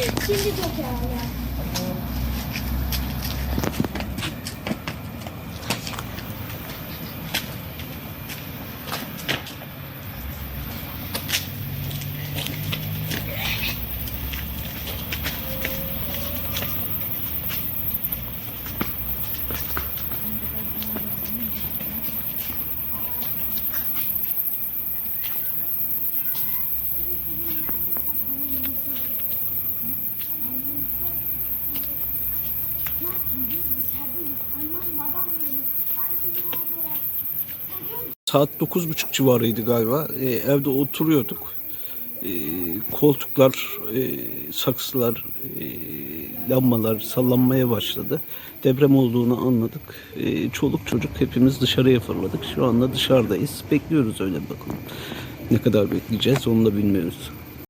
Şimdi çok herhalde. Saat 9.30 civarıydı galiba. Ee, evde oturuyorduk. Ee, koltuklar, e, saksılar, e, lambalar sallanmaya başladı. Deprem olduğunu anladık. Ee, çoluk çocuk hepimiz dışarıya fırladık. Şu anda dışarıdayız. Bekliyoruz öyle bakalım. Ne kadar bekleyeceğiz onu da bilmiyoruz.